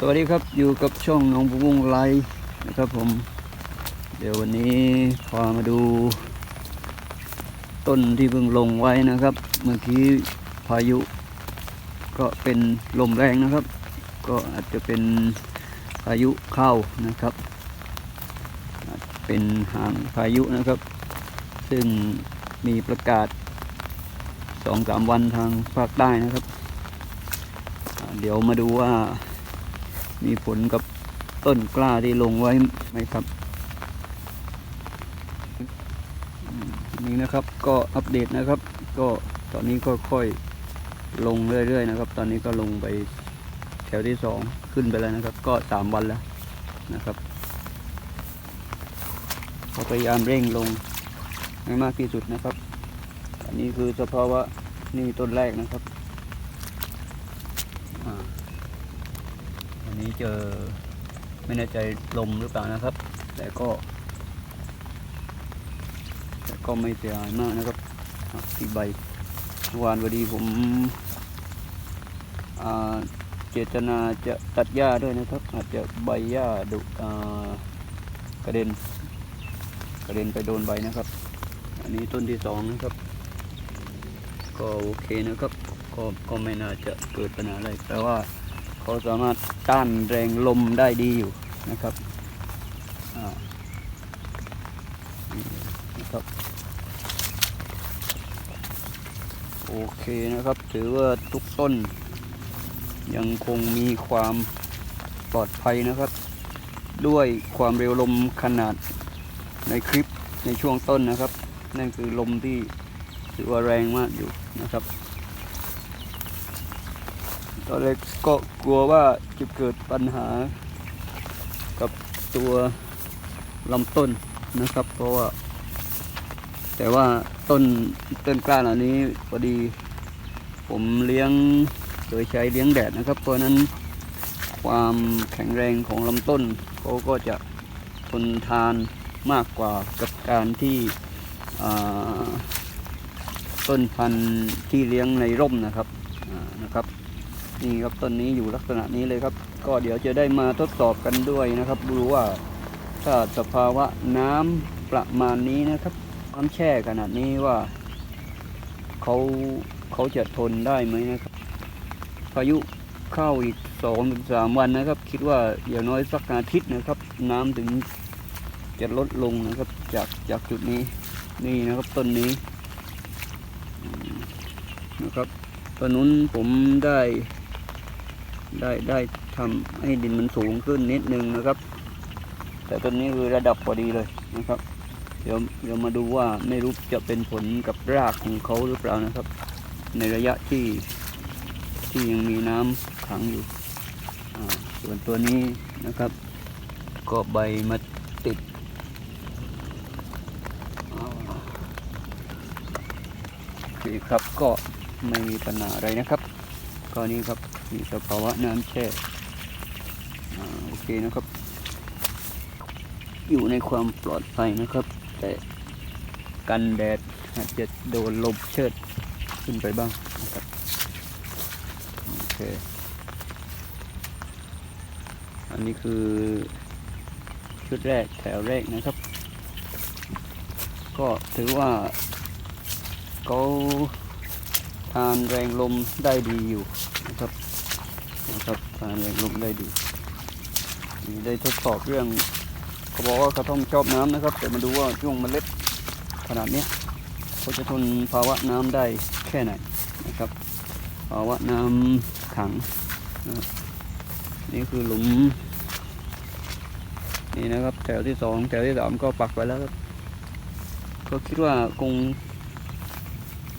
สวัสดีครับอยู่กับช่องน้องบุ้งไลฟ์นะครับผม เดี๋ยววันนี้พามาดู ต้นที่เพิ่งลงไว้นะครับ เมื่อกี้พายุ ก็เป็นลมแรงนะครับ ก็อาจจะเป็นพายุเข้านะครับ เป็นหางพายุนะครับ ซึ่งมีประกาศสองสามวันทางภาคใต้นะครับ เดี๋ยวมาดูว่า มีผลกับต้นกล้าที่ลงไว้ไหมครับนี่นะครับก็อัปเดตนะครับ ก็ตอนนี้ก็ค่อยลงเรื่อยๆนะครับ ตอนนี้ก็ลงไปแถวที่สองขึ้นไปแล้วนะครับ ก็สามวันแล้วนะครับก็พยายามเร่งลงให้มากที่สุดนะครับ อันนี้คือสภาวะนี่ต้นแรกนะครับอ่า อั นี้เจอไม่แน่ใจลมหรือเปล่านะครับ แต่ก็ แต่ก็ไม่เสียหายมากนะครับอะที่ใบเมื่อวานพอดีผมเจตนาจะตัดหญ้าด้วยนะครับ อาจจะใบหญ้าดุกระเด็น กระเด็นไปโดนใบนะครับ อันนี้ต้นที่สองนะครับ ก็โอเคนะครับ ก็ก็ไม่น่าจะเกิดปัญหาอะไรแต่ว่า เขาสามารถต้านแรงลมได้ดีอยู่นะครับนะครับ โอเคนะครับ ถือว่าทุกต้น ยังคงมีความปลอดภัยนะครับ ด้วยความเร็วลมขนาดในคลิปในช่วงต้นนะครับ นั่นคือลมที่ถือว่าแรงมากอยู่นะครับ ตอนแรกก็กลัวว่าจะเกิดปัญหากับตัวลำต้นนะครับ เพราะว่า แต่ว่าต้นต้นกล้าเหล่านี้พอดี ผมเลี้ยงโดยใช้เลี้ยงแดดนะครับ เพราะนั้นความแข็งแรงของลำต้นเขาก็จะทนทานมากกว่ากับการที่ต้นพันธุ์ที่เลี้ยงในร่มนะครับนะครับ นี่ครับต้นนี้อยู่ลักษณะนี้เลยครับ ก็เดี๋ยวจะได้มาทดสอบกันด้วยนะครับดูว่าถ้าสภาวะน้ำประมาณนี้นะครับน้ำแช่ขนาดนี้ว่าเขาเขาจะทนได้ไหมนะครับ พายุเข้าอีกสองถึงสามวันนะครับ คิดว่าอย่างน้อยสักอาทิตย์นะครับ น้ำถึงจะลดลงนะครับ จากจากจุดนี้นี่นะครับต้นนี้นะครับตอนนู้นผมได้ ได้ได้ทำให้ดินมันสูงขึ้นนิดนึงนะครับ แต่ต้นนี้คือระดับพอดีเลยนะครับ เดี๋ยวเดี๋ยวมาดูว่าไม่รู้จะเป็นผลกับรากของเขาหรือเปล่านะครับ ในระยะที่ที่ยังมีน้ำขังอยู่ส่วนตัวนี้นะครับ ก็ใบมาติดโอเคครับก็ไม่มีปัญหาอะไรนะครับ ก็นี้ครับมีสภาวะน้ำแช่โอเคนะครับ อยู่ในความปลอดภัยนะครับ แต่กันแดดอาจจะโดนลมเชิดขึ้นไปบ้างนะครับโอเคอันนี้คือชุดแรกแถวแรกนะครับ ก็ถือว่าเขา ทานแรงลมได้ดีอยู่นะครับนะครับทานแรงลมได้ดีได้ทดสอบเรื่องเขาบอกว่าเขาต้องชอบน้ำนะครับ แต่มาดูว่าช่วงเมล็ดขนาดเนี้ยเขาจะทนภาวะน้ำได้แค่ไหนนะครับภาวะน้ำขังนะนี่คือหลุม นี่นะครับ แถวที่สองแถวที่สามก็ปักไว้แล้วครับก็คิดว่าคง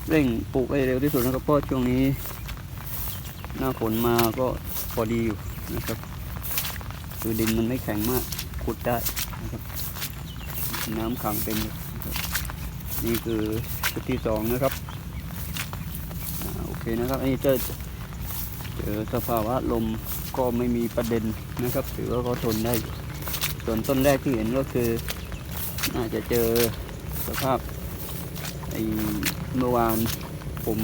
เร่งปลูกให้เร็วที่สุดนะครับเพราะช่วงนี้หน้าฝนมาก็พอดีอยู่นะครับคือดินมันไม่แข็งมากขุดได้นะครับน้ำขังเต็มเลยนะครับนี่คือชุดที่สองนะครับอโอเคนะครับอันนี้เจอเจอสภาวะลมก็ไม่มีประเด็นนะครับ ถือว่าเขาทนได้ ส่วนต้นแรกที่เห็นก็คือ น่าจะเจอสภาพ ไอ้เมื่อวานผม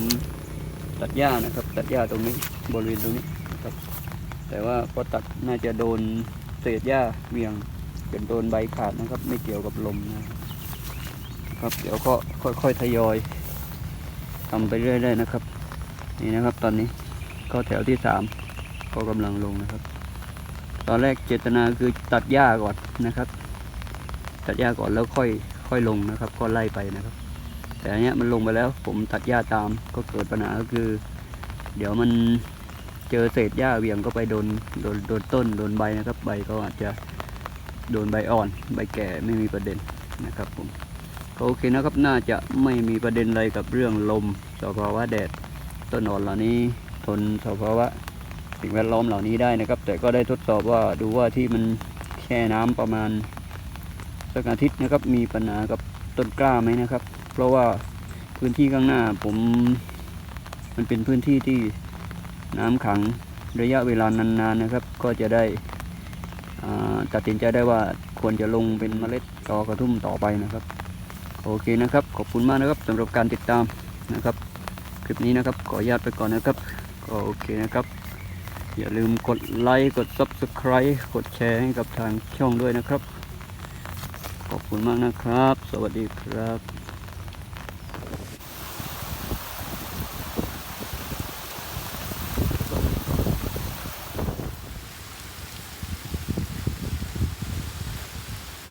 ตัดหญ้านะครับ ตัดหญ้าตรงนี้บริเวณตรงนี้ครับ แต่ว่าพอตัดน่าจะโดนเศษหญ้าเวียงจนโดนใบขาดนะครับ ไม่เกี่ยวกับลมนะครับ เดี๋ยวก็ค่อยๆทยอยทำไปเรื่อยๆนะครับ นี่นะครับตอนนี้ก็แถวที่สามก็กำลังลงนะครับ ตอนแรกเจตนาคือตัดหญ้าก่อนนะครับ ตัดหญ้าก่อนแล้วค่อยค่อยลงนะครับ ก็ไล่ไปนะครับ แต่อันเนี้ยมันลงไปแล้ว ผมตัดหญ้าตามก็เกิดปัญหาก็คือ เดี๋ยวมันเจอเศษหญ้าเวียงก็ไปโดนโดนโดนต้นโดนใบนะครับใบก็อาจจะโดนใบอ่อน ใบแก่ไม่มีประเด็นนะครับผมก็โอเคนะครับน่าจะไม่มีประเด็นอะไรกับเรื่องลมสภาวะแดดต้นอ่อนเหล่านี้ทนสภาวะสิ่งแวดล้อมเหล่านี้ได้นะครับ แต่ก็ได้ทดสอบว่าดูว่าที่มันแช่น้ำประมาณสักอาทิตย์นะครับ มีปัญหากับต้นกล้าไหมนะครับ เพราะว่าพื้นที่ข้างหน้าผมมันเป็นพื้นที่ที่น้ำขังระยะเวลานานๆนะครับ ก็จะได้ตัดสินใจได้ว่าควรจะลงเป็นเมล็ดตอกระทุ่มต่อไปนะครับ โอเคนะครับ ขอบคุณมากนะครับสำหรับการติดตามนะครับ คลิปนี้นะครับขออนุญาตไปก่อนนะครับก็โอเคนะครับ อย่าลืมกดไลค์กด Subscribe กดแชร์ให้กับทางช่องด้วยนะครับ ขอบคุณมากนะครับ สวัสดีครับ